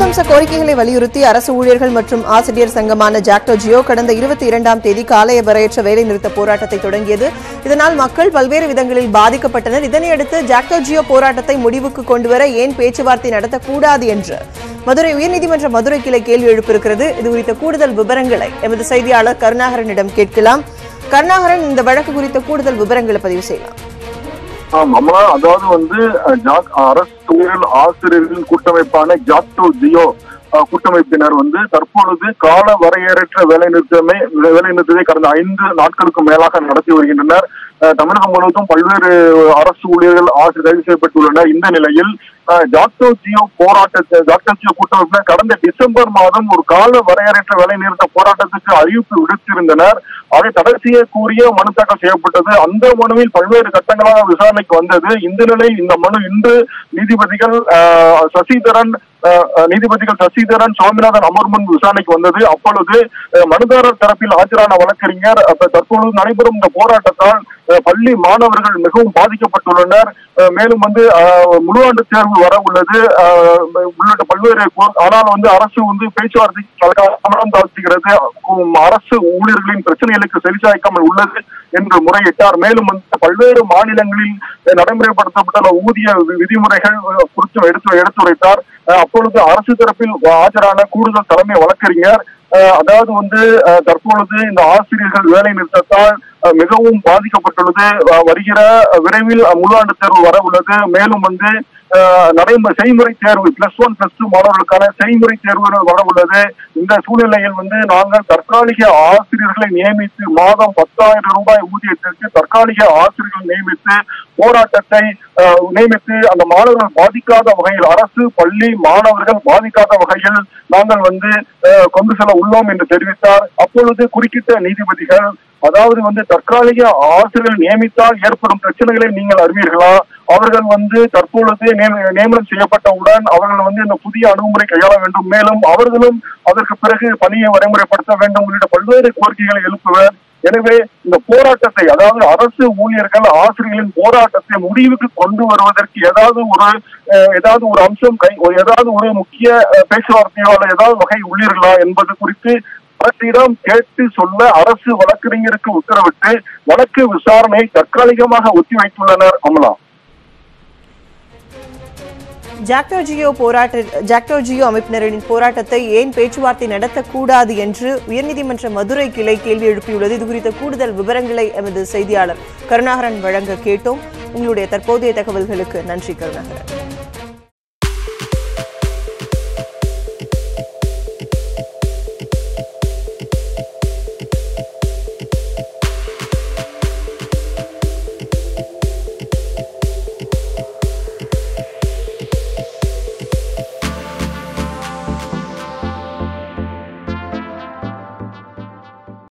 நீதிமன்ற கோரிக்கைகளை வலியுறுத்தி அரசு ஊழியர்கள் மற்றும் ஆசிரியர் சங்கமான ஜாக்டோ ஜியோ கடந்த இருபத்தி இரண்டாம் தேதி காலையபரையற்ற வேலைநிறுத்த போராட்டத்தை தொடங்கியது. இதனால் மக்கள் பல்வேறு விதங்களில் பாதிக்கப்பட்டனர். இதனையடுத்து ஜாக்டோ ஜியோ போராட்டத்தை முடிவுக்கு கொண்டுவர ஏன் பேச்சுவார்த்தை நடத்தக்கூடாது என்று மதுரை உயர்நீதிமன்ற மதுரை கிளை கேள்வி எழுப்பியிருக்கிறது. இது குறித்த கூடுதல் விவரங்களை எமது செய்தியாளர் கருணாகரனிடம் கேட்கலாம். கருணாகரன் இந்த வழக்கு குறித்த கூடுதல் விவரங்களை பதிவு செய்யலாம். ஆம் அதாவது வந்து அரசு தொழில் ஆசிரியர்களின் கூட்டமைப்பான ஜாக்டோ ஜியோ கூட்டமைப்பினர் வந்து தற்பொழுது கால வரையறையற்ற வேலை நிறுத்தமே வேலை நிறுத்தத்தை கடந்த ஐந்து நாட்களுக்கு மேலாக நடத்தி வருகின்றனர். அஹ், தமிழகம் முழுவதும் பல்வேறு அரசு ஊழியர்கள் ஆசிரியர் கைது செய்யப்பட்டுள்ளனர். இந்த நிலையில் ஜாக்டோ ஜியோ போராட்டத்தை ஜாக்டோ ஜியோ கூட்டம் கடந்த டிசம்பர் மாதம் ஒரு கால வரையறையற்ற வேலை நிறுத்த போராட்டத்துக்கு அறிவிப்பு விடுத்திருந்தனர். அதை தடை செய்ய கூறிய மனு தாக்கல் செய்யப்பட்டது. அந்த மனுவில் பல்வேறு கட்டங்களாக விசாரணைக்கு வந்தது. இந்த நிலையில் இந்த மனு இன்று நீதிபதிகள் சசிதரன் நீதிபதிகள் சசிதரன் சுவாமிநாதன் அமர் முன் விசாரணைக்கு வந்தது. அப்பொழுது மனுதாரர் தரப்பில் ஆஜரான வழக்கறிஞர் அப்ப தற்பொழுது நடைபெறும் இந்த போராட்டத்தால் பள்ளி மாணவர்கள் மிகவும் பாதிக்கப்பட்டுள்ளனர். மேலும் வந்து முழு ஆண்டு தேர்வு வர உள்ளது. உள்ளிட்ட பல்வேறு கோ- ஆனால் வந்து அரசு வந்து பேச்சுவார்த்தைக்கு கவனம் தாழ்த்துகிறது அரசு ஊழியர்களின் பிரச்சனைகளுக்கு செவிசாய்க்காமல் உள்ளது என்று முறையிட்டார். மேலும் வந்து பல்வேறு மாநிலங்களில் நடைமுறைப்படுத்தப்பட்டுள்ள ஊதிய விதிமுறைகள் குறித்து எடுத்து எடுத்துரைத்தார். அப்பொழுது அரசு தரப்பில் ஆஜரான கூடுதல் தலைமை வழக்கறிஞர் அதாவது வந்து தற்பொழுது இந்த ஆசிரியர்கள் வேலை நிறுத்தத்தால் மிகவும் பாதிக்கப்பட்டுள்ளது. வருகிற விரைவில் முழு ஆண்டு தேர்வு வர உள்ளது. மேலும் வந்து நடைமுறை செய்முறை தேர்வு பிளஸ் ஒன் பிளஸ் டூ மாணவர்களுக்கான செய்முறை தேர்வுகள் வர உள்ளது. இந்த சூழ்நிலையில் வந்து நாங்கள் தற்காலிக ஆசிரியர்களை நியமித்து மாதம் பத்தாயிரம் ரூபாய் ஊதியத்திற்கு தற்காலிக ஆசிரியர்களை நியமித்து போராட்டத்தை நியமித்து அந்த மாணவர்கள் பாதிக்காத வகையில் அரசு பள்ளி மாணவர்கள் பாதிக்காத வகையில் நாங்கள் வந்து கொண்டு செல்ல உள்ளோம் என்று தெரிவித்தார். அப்பொழுது குறுக்கிட்ட நீதிபதிகள் அதாவது வந்து தற்காலிக ஆசிரியர்கள் நியமித்தால் ஏற்படும் பிரச்சனைகளை நீங்கள் அறிவீர்களா? அவர்கள் வந்து தற்பொழுது நியமனம் செய்யப்பட்டவுடன் அவர்கள் வந்து இந்த புதிய அணுகுமுறை கையாள வேண்டும். மேலும் அவர்களும் அதற்கு பிறகு பணியை வரைமுறைப்படுத்த வேண்டும் உள்ளிட்ட பல்வேறு கோரிக்கைகளை எழுப்புவர். எனவே இந்த போராட்டத்தை அதாவது அரசு ஊழியர்கள் ஆசிரியர்களின் போராட்டத்தை முடிவுக்கு கொண்டு வருவதற்கு ஏதாவது ஒரு அஹ், ஏதாவது ஒரு அம்சம் கை ஏதாவது ஒரு முக்கிய பேச்சுவார்த்தையோ அல்ல ஏதாவது வகை உள்ளீர்களா என்பது குறித்து அரசிடம் கேட்டு சொல்ல அரசு வழக்கறிஞருக்கு உத்தரவிட்டு வழக்கு விசாரணையை தற்காலிகமாக ஒத்திவைத்துள்ளனர் அமலா. ஜாக்டோஜியோ போராட்ட ஜாக்டோஜியோ அமைப்பினரின் போராட்டத்தை ஏன் பேச்சுவார்த்தை நடத்தக்கூடாது என்று உயர்நீதிமன்ற மதுரை கிளை கேள்வி எழுப்பியுள்ளது. இது குறித்த கூடுதல் விவரங்களை எமது செய்தியாளர் கருணாகரன் வழங்க கேட்டோம். உங்களுடைய தற்போதைய தகவல்களுக்கு நன்றி கருணாகரன்.